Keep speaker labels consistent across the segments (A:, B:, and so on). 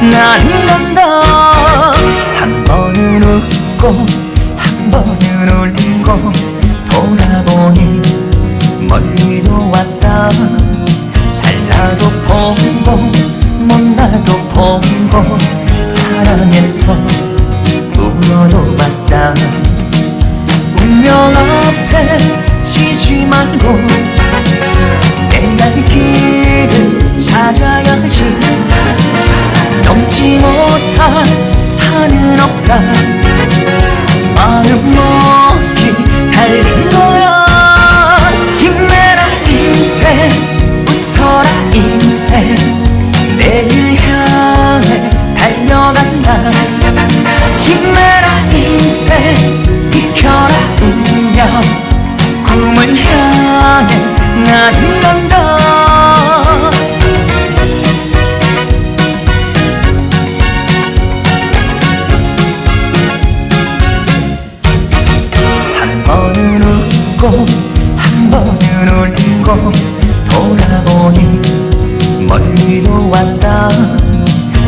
A: 난난다한 번은 웃고 한 번은 울고 돌아보니 멀리도 왔다. 잘나도 보고 못나도 보고 사랑해서 울어도 봤다. 운명 앞에 지지 말고 산은 없다. 마음 먹기 달린 거 울고 돌아보니 멀리도 왔다.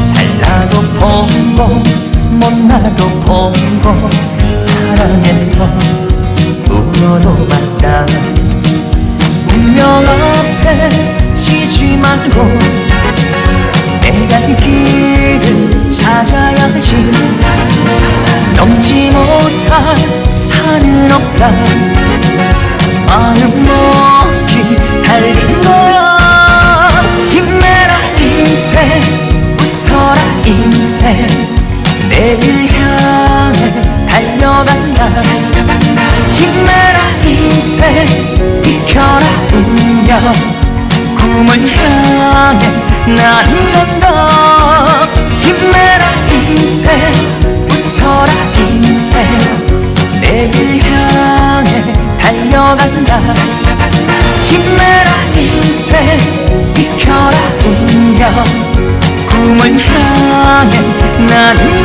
A: 잘나도 보고 못나도 보고 사랑해서 울어도 봤다. 운명 앞에 지지 말고 내갈 길을 찾아야지. 넘지 못할 산은 없다. 마음 달린 거야. 힘내라 인생. 웃어라 인생. 내일 향해 달려간다. 힘내라 인생. 비켜라 운명 꿈을 향해 나 힘낸다. 힘내라 인생. 웃어라 인생. 내일 향해 달려간다. 힘내라 빛에 비켜라 운명 꿈은 향해 나는